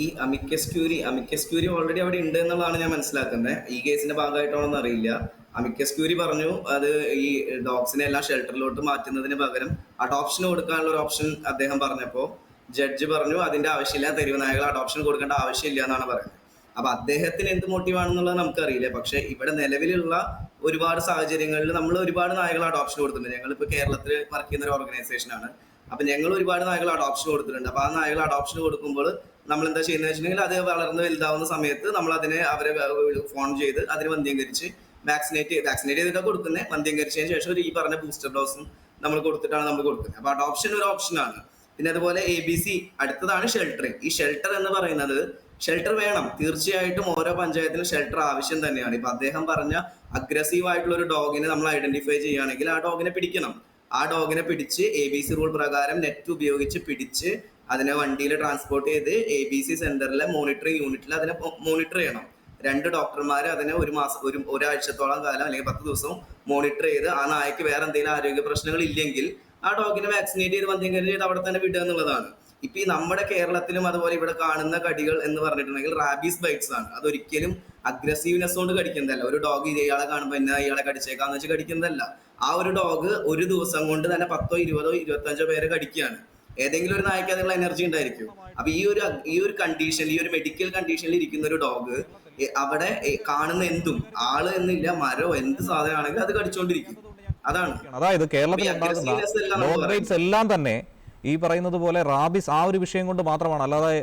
ഈ amicus curiae amicus curiae already അവിടെ ഉണ്ട് എന്നുള്ളതാണ് ഞാൻ മനസ്സിലാക്കുന്നത്. ഈ കേസിന്റെ ഭാഗമായിട്ടാണെന്ന് അറിയില്ല. അമിക്കസ് ക്യൂരി പറഞ്ഞു അത് ഈ ഡോഗ്സിനെ എല്ലാം ഷെൽട്ടറിലോട്ട് മാറ്റുന്നതിന് പകരം അഡോപ്ഷൻ കൊടുക്കാനുള്ള ഒരു ഓപ്ഷൻ അദ്ദേഹം പറഞ്ഞപ്പോൾ ജഡ്ജ് പറഞ്ഞു അതിന്റെ ആവശ്യമില്ല തെരുവ് നായകൾ അഡോപ്ഷൻ കൊടുക്കേണ്ട ആവശ്യമില്ല എന്നാണ് പറയുന്നത്. അപ്പൊ അദ്ദേഹത്തിന് എന്ത് മോട്ടീവാണെന്നുള്ളത് നമുക്കറിയില്ല. പക്ഷെ ഇവിടെ നിലവിലുള്ള ഒരുപാട് സാഹചര്യങ്ങളിൽ നമ്മൾ ഒരുപാട് നായകൾ അഡോപ്ഷൻ കൊടുത്തിട്ടുണ്ട്. ഞങ്ങളിപ്പോൾ കേരളത്തിൽ വർക്ക് ചെയ്യുന്ന ഒരു ഓർഗനൈസേഷൻ ആണ്. അപ്പൊ ഞങ്ങൾ ഒരുപാട് നായകൾ അഡോപ്ഷൻ കൊടുത്തിട്ടുണ്ട്. അപ്പൊ ആ നായകൾ അഡോപ്ഷൻ കൊടുക്കുമ്പോൾ നമ്മൾ എന്താ ചെയ്യുന്നത് വെച്ചിട്ടുണ്ടെങ്കിൽ അത് വളർന്ന് വലുതാവുന്ന സമയത്ത് നമ്മൾ അതിനെ അവരെ ഫോൺ ചെയ്ത് അതിന് വന്ധ്യീകരിച്ച് വാക്സിനേറ്റ് വാക്സിനേറ്റ് ചെയ്തിട്ടാണ് കൊടുക്കുന്നത് വന്ധ്യീകരിച്ചതിന് ശേഷം ഒരു ഈ പറഞ്ഞ ബൂസ്റ്റർ ഡോസും നമ്മൾ കൊടുത്തിട്ടാണ് നമ്മൾ കൊടുക്കുന്നത് അപ്പൊ അഡോപ്ഷൻ ഒരു ഓപ്ഷനാണ് പിന്നെ അതുപോലെ എ ബി സി അടുത്തതാണ് ഷെൽട്ടറിങ് ഈ ഷെൽട്ടർ എന്ന് പറയുന്നത് ഷെൽട്ടർ വേണം. തീർച്ചയായിട്ടും ഓരോ പഞ്ചായത്തിലും ഷെൽട്ടർ ആവശ്യം തന്നെയാണ്. ഇപ്പൊ അദ്ദേഹം പറഞ്ഞ അഗ്രസീവ് ആയിട്ടുള്ള ഒരു ഡോഗിനെ നമ്മൾ ഐഡന്റിഫൈ ചെയ്യുകയാണെങ്കിൽ ആ ഡോഗിനെ പിടിക്കണം. ആ ഡോഗിനെ പിടിച്ച് എ ബി സി റൂൾ പ്രകാരം നെറ്റ് ഉപയോഗിച്ച് പിടിച്ച് അതിനെ വണ്ടിയിൽ ട്രാൻസ്പോർട്ട് ചെയ്ത് എ ബി സി സെന്ററിലെ മോണിറ്ററിംഗ് യൂണിറ്റിൽ അതിനെ മോണിറ്റർ ചെയ്യണം. രണ്ട് ഡോക്ടർമാർ അതിനെ ഒരു മാസം ഒരു ഒരാഴ്ചത്തോളം കാലം അല്ലെങ്കിൽ പത്ത് ദിവസവും മോണിറ്റർ ചെയ്ത് ആ നായക്ക് വേറെ എന്തെങ്കിലും ആരോഗ്യ പ്രശ്നങ്ങൾ ഇല്ലെങ്കിൽ ആ ഡോഗിനെ വാക്സിനേറ്റ് ചെയ്ത് വന്നെങ്കിൽ അവിടെ തന്നെ വിടുക എന്നുള്ളതാണ്. ഇപ്പൊ ഈ നമ്മുടെ കേരളത്തിലും അതുപോലെ ഇവിടെ കാണുന്ന കടികൾ എന്ന് പറഞ്ഞിട്ടുണ്ടെങ്കിൽ റാബീസ് ബൈറ്റ്സ് ആണ്. അതൊരിക്കലും അഗ്രസീവ്നെസ് കൊണ്ട് കടിക്കുന്നതല്ല. ഒരു ഡോഗ് ഇയാളെ കാണുമ്പോൾ എന്നാ ഇയാളെ കടിച്ചേക്കാന്ന് വെച്ച് കടിക്കുന്നതല്ല. ആ ഒരു ഡോഗ് ഒരു ദിവസം കൊണ്ട് തന്നെ പത്തോ ഇരുപതോ ഇരുപത്തഞ്ചോ പേരെ കടിക്കുകയാണ്. ഏതെങ്കിലും ഒരു നായ്ക്ക് അതിനുള്ള എനർജി ഉണ്ടായിരിക്കും. അപ്പൊ ഈ ഒരു ഈ ഒരു കണ്ടീഷൻ ഈ ഒരു മെഡിക്കൽ കണ്ടീഷനിൽ ഇരിക്കുന്ന ഒരു ഡോഗ് അവിടെ കാണുന്ന എന്തും ആൾ എന്നില്ല മരോ എന്ത് സാധനമാണെങ്കിലും അത് കടിച്ചോണ്ടിരിക്കും. അതാണ്. അതായത് കേരളത്തിൽ എല്ലാം തന്നെ ഈ പറയുന്നത് പോലെ റാബിസ് ആ ഒരു വിഷയം കൊണ്ട് മാത്രമാണ്. അല്ലാതെ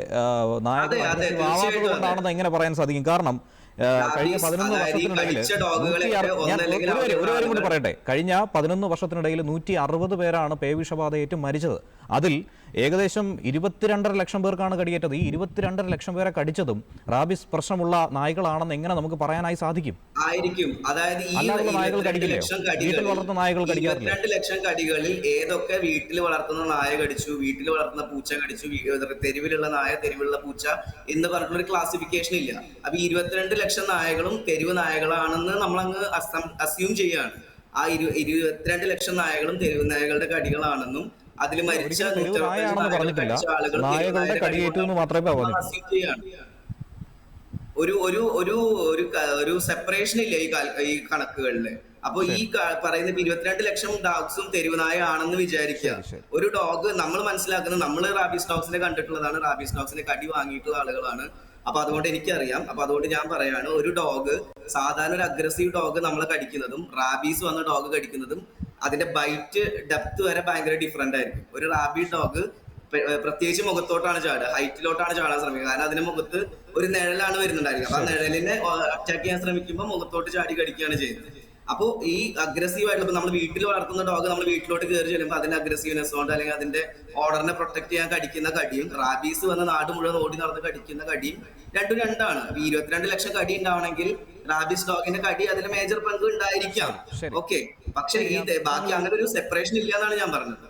കൊണ്ടാണെന്ന് എങ്ങനെ പറയാൻ സാധിക്കും? കാരണം കഴിഞ്ഞ പതിനൊന്ന് വർഷത്തിനിടയിൽ ഒരു കാര്യം- കൂടി പറയട്ടെ. കഴിഞ്ഞ പതിനൊന്ന് വർഷത്തിനിടയിൽ നൂറ്റി അറുപത് പേരാണ് പേവിഷബാധയേറ്റ് മരിച്ചത്. അതിൽ ഏകദേശം ഇരുപത്തിരണ്ടര ലക്ഷം പേർക്കാണ് കടിയേറ്റത്. ഈ ഇരുപത്തിരണ്ടര ലക്ഷം പേരെ കടിച്ചതും റാബിസ് പ്രശ്നമുള്ള നായ്ക്കളാണെന്ന് എങ്ങനെ നമുക്ക് പറയാനായി സാധിക്കും? ആയിരിക്കും. അതായത് നായകൾ വീട്ടിൽ വളർത്തുന്ന നായകൾ കടിക്കാറില്ലേ? ഇരുപത്തിരണ്ട് ലക്ഷം കടികളിൽ ഏതൊക്കെ വീട്ടിൽ വളർത്തുന്ന നായ കടിച്ചു വീട്ടിൽ വളർത്തുന്ന പൂച്ച കടിച്ചു തെരുവിലുള്ള നായ തെരുവിലുള്ള പൂച്ച എന്ന് പറഞ്ഞിട്ടുള്ള ഒരു ക്ലാസിഫിക്കേഷൻ ഇല്ല. അപ്പൊ ഇരുപത്തിരണ്ട് ലക്ഷം നായകളും തെരുവ് നായകളാണെന്ന് നമ്മളങ്ങ് അസ്യൂം ചെയ്യാണ്. ആ ഇരു ഇരുപത്തിരണ്ട് ലക്ഷം നായകളും തെരുവ് നായകളുടെ കടികളാണെന്നും അതിൽ മരിച്ച നൂറ്റി ആളുകൾ തെരുവ് നായകളുടെ ഒരു ഒരു ഒരു ഒരു ഒരു സെപ്പറേഷൻ ഇല്ല ഈ ഈ കണക്കുകളിൽ? അപ്പൊ ഈ പറയുന്ന ഇരുപത്തിരണ്ട് ലക്ഷം ഡോഗ്സും തെരുവനായ ആണെന്ന് വിചാരിക്കുക. ഒരു ഡോഗ് നമ്മൾ മനസ്സിലാക്കുന്നത് നമ്മൾ റാബീസ് ഡോഗ്സിനെ കണ്ടിട്ടുള്ളതാണ്. റാബീസ് ഡോഗ്സിനെ കടി വാങ്ങിയിട്ടുള്ള ആളുകളാണ്. അപ്പൊ അതുകൊണ്ട് എനിക്കറിയാം. അപ്പൊ അതുകൊണ്ട് ഞാൻ പറയാണ് ഒരു ഡോഗ് സാധാരണ ഒരു അഗ്രസീവ് ഡോഗ് നമ്മളെ കടിക്കുന്നതും റാബീസ് വന്ന ഡോഗ് കടിക്കുന്നതും അതിന്റെ ബൈറ്റ് ഡെപ്ത് വരെ ഭയങ്കര ഡിഫറെന്റ് ആയിരിക്കും. ഒരു റാബി ഡോഗ് പ്രത്യേകിച്ച് മുഖത്തോട്ടാണ് ചാടുക. ഹൈറ്റിലോട്ടാണ് ചാടാൻ ശ്രമിക്കുക. കാരണം അതിന്റെ മുഖത്ത് ഒരു നിഴലാണ് വരുന്നുണ്ടായിരിക്കുക. അപ്പൊ ആ നിഴലിനെ അറ്റാക്ക് ചെയ്യാൻ ശ്രമിക്കുമ്പോൾ മുഖത്തോട്ട് ചാടി കടിക്കുകയാണ് ചെയ്യുന്നത്. അപ്പോൾ ഈ അഗ്രസീവ് ആയിട്ടുള്ള നമ്മൾ വീട്ടിൽ വളർത്തുന്ന ഡോഗ് നമ്മൾ വീട്ടിലോട്ട് കയറി ചെല്ലുമ്പോൾ അതിന്റെ അഗ്രസീവ്നെസ് കൊണ്ട് അല്ലെങ്കിൽ അതിന്റെ ഓർഡറിനെ പ്രൊട്ടക്ട് ചെയ്യാൻ കടിക്കുന്ന കടിയും റാബീസ് വന്ന് നാട് മുഴുവൻ ഓടി നടന്ന് കടിക്കുന്ന കടിയും രണ്ടും രണ്ടാണ്. ഈ ഇരുപത്തിരണ്ട് ലക്ഷം കടി ഉണ്ടാവണമെങ്കിൽ റാബീസ് ഡോഗിന്റെ കടി അതിൽ മേജർ പങ്ക് ഉണ്ടായിരിക്കാം. ഓക്കെ പക്ഷെ ഈ ബാക്കി അങ്ങനെ ഒരു സെപ്പറേഷൻ ഇല്ല എന്നാണ് ഞാൻ പറഞ്ഞത്.